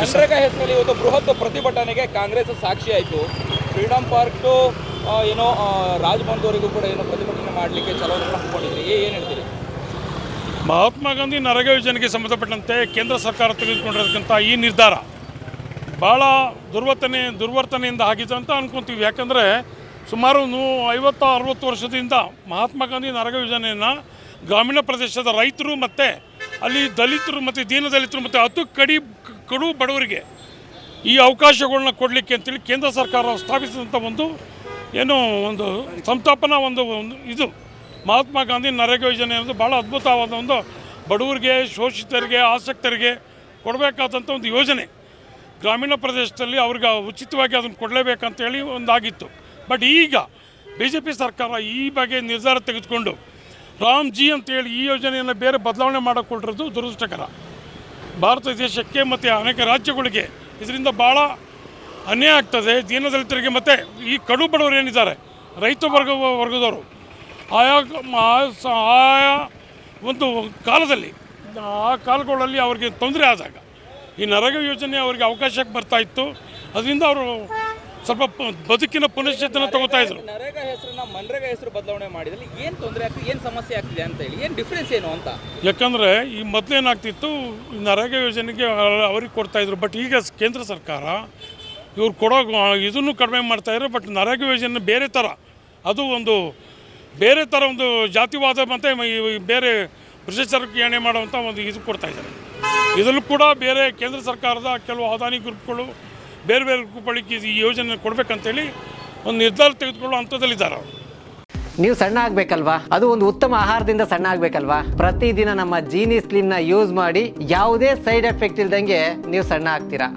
ಮನ್ರೇಗಾ ಹೆಸರಲ್ಲಿ ಇವತ್ತು ಬೃಹತ್ ಪ್ರತಿಭಟನೆಗೆ ಕಾಂಗ್ರೆಸ್ ಸಾಕ್ಷಿ ಆಯಿತು. ಫ್ರೀಡಮ್ ಪಾರ್ಕ್ ಟು ಏನೋ ರಾಜಭವನದವರೆಗೂ ಕೂಡ ಏನೋ ಪ್ರತಿಭಟನೆ ಮಾಡಲಿಕ್ಕೆ ಚಲೋ ಹಾಕೊಂಡಿದ್ರಿ ಏನು ಹೇಳ್ತೀರಿ? ಮಹಾತ್ಮ ಗಾಂಧಿ ನರೇಗಾ ಯೋಜನೆಗೆ ಸಂಬಂಧಪಟ್ಟಂತೆ ಕೇಂದ್ರ ಸರ್ಕಾರ ತೆಗೆದುಕೊಂಡಿರತಕ್ಕಂಥ ಈ ನಿರ್ಧಾರ ಭಾಳ ದುರ್ವರ್ತನೆ, ದುರ್ವರ್ತನೆಯಿಂದ ಆಗಿದೆ ಅಂತ ಅನ್ಕೊಂತೀವಿ. ಯಾಕಂದರೆ ಸುಮಾರು ನೂ ಐವತ್ತು ಅರವತ್ತು ವರ್ಷದಿಂದ ಮಹಾತ್ಮ ಗಾಂಧಿ ನರೇಗಾ ಯೋಜನೆಯನ್ನು ಗ್ರಾಮೀಣ ಪ್ರದೇಶದ ರೈತರು ಮತ್ತು ಅಲ್ಲಿ ದಲಿತರು ಮತ್ತು ದೀನದಲಿತರು ಮತ್ತು ಅತು ಕಡಿ ಕಡು ಬಡವರಿಗೆ ಈ ಅವಕಾಶಗಳನ್ನ ಕೊಡಲಿಕ್ಕೆ ಅಂತೇಳಿ ಕೇಂದ್ರ ಸರ್ಕಾರ ಸ್ಥಾಪಿಸಿದಂಥ ಒಂದು ಏನು ಒಂದು ಸಂತಾಪನಾ ಒಂದು ಒಂದು ಇದು. ಮಹಾತ್ಮ ಗಾಂಧಿ ನರೇಗಾ ಯೋಜನೆ ಅನ್ನೋದು ಭಾಳ ಅದ್ಭುತವಾದ ಒಂದು ಬಡವರಿಗೆ, ಶೋಷಿತರಿಗೆ, ಆಸಕ್ತರಿಗೆ ಕೊಡಬೇಕಾದಂಥ ಒಂದು ಯೋಜನೆ. ಗ್ರಾಮೀಣ ಪ್ರದೇಶದಲ್ಲಿ ಅವ್ರಿಗೆ ಉಚಿತವಾಗಿ ಅದನ್ನು ಕೊಡಲೇಬೇಕಂತೇಳಿ ಒಂದಾಗಿತ್ತು. ಬಟ್ ಈಗ ಬಿ ಜೆ ಪಿ ಸರ್ಕಾರ ಈ ಬಗ್ಗೆ ನಿರ್ಧಾರ ತೆಗೆದುಕೊಂಡು ರಾಮ್ ಜಿ ಅಂತೇಳಿ ಈ ಯೋಜನೆಯನ್ನು ಬೇರೆ ಬದಲಾವಣೆ ಮಾಡಿಕೊಟ್ಟಿರೋದು ದುರದೃಷ್ಟಕರ. ಭಾರತ ದೇಶಕ್ಕೆ ಮತ್ತು ಅನೇಕ ರಾಜ್ಯಗಳಿಗೆ ಇದರಿಂದ ಭಾಳ ಅನ್ಯಾಯ ಆಗ್ತದೆ. ದೀನದಲಿತರಿಗೆ ಮತ್ತು ಈ ಕಡು ಬಡವರು ಏನಿದ್ದಾರೆ? ರೈತ ವರ್ಗ, ವರ್ಗದವರು. ಆಯಾ ಆಯಾ ಒಂದು ಕಾಲದಲ್ಲಿ, ಆ ಕಾಲಗಳಲ್ಲಿ ಅವರಿಗೆ ತೊಂದರೆ ಆದಾಗ ಈ ನರಗ ಯೋಜನೆ ಅವರಿಗೆ ಅವಕಾಶಕ್ಕೆ ಬರ್ತಾ ಇತ್ತು. ಅದರಿಂದ ಅವರು ಸ್ವಲ್ಪ ಬದುಕಿನ ಪುನಶ್ಚೇತನ ತಗೋತಾ ಇದ್ರು. ನರೇಗಾ ಹೆಸರನ್ನ ಮನ್ರೇಗಾ ಹೆಸರು ಬದಲಾವಣೆ ಮಾಡಿದಲ್ಲಿ ಏನು ತೊಂದರೆ ಆಗ್ತಿದೆ ಏನು ಸಮಸ್ಯೆ ಆಗ್ತಿದೆ ಅಂತ ಹೇಳಿ ಏನು ಡಿಫ್ರೆನ್ಸ್ ಏನು ಅಂತ? ಯಾಕಂದರೆ ಈ ಮೊದಲೇನಾಗ್ತಿತ್ತು ಈ ನರೇಗಾ ಯೋಜನೆಗೆ ಅವ್ರಿಗೆ ಕೊಡ್ತಾಯಿದ್ರು ಬಟ್ ಈಗ ಕೇಂದ್ರ ಸರ್ಕಾರ ಇವ್ರು ಕೊಡೋ ಇದನ್ನು ಕಡಿಮೆ ಮಾಡ್ತಾಯಿದ್ರು ಬಟ್ ನರೇಗಾ ಯೋಜನೆ ಬೇರೆ ಥರ ಅದು ಒಂದು ಬೇರೆ ಥರ ಒಂದು ಜಾತಿವಾದ ಮತ್ತೆ ಬೇರೆ ಭ್ರಷ್ಟಾಚಾರಕ್ಕೆ ಮಾಡುವಂಥ ಒಂದು ಇದು ಕೊಡ್ತಾಯಿದ್ದಾರೆ ಇದರಲ್ಲೂ ಕೂಡ ಬೇರೆ ಕೇಂದ್ರ ಸರ್ಕಾರದ ಕೆಲವು ಅದಾನಿ ಗ್ರೂಪ್ಗಳು ಬೇರೆ ಬೇರೆ ಗ್ರೂಪ್ಗಳಿಗೆ ಈ ಯೋಜನೆ ಕೊಡಬೇಕಂತೇಳಿ ಒಂದು ನಿರ್ಧಾರ ತೆಗೆದುಕೊಳ್ಳೋ ಹಂತದಲ್ಲಿದ್ದಾರೆ ಅವರು. ನೀವು ಸಣ್ಣ ಆಗ್ಬೇಕಲ್ವಾ? ಅದು ಒಂದು ಉತ್ತಮ ಆಹಾರದಿಂದ ಸಣ್ಣ ಆಗ್ಬೇಕಲ್ವಾ? ಪ್ರತಿದಿನ ನಮ್ಮ ಜೀನಿ ಸ್ಲಿಮ್ನ ಯೂಸ್ ಮಾಡಿ ಯಾವುದೇ ಸೈಡ್ ಎಫೆಕ್ಟ್ ಇಲ್ದಂಗೆ ನೀವು ಸಣ್ಣ ಆಗ್ತೀರಾ?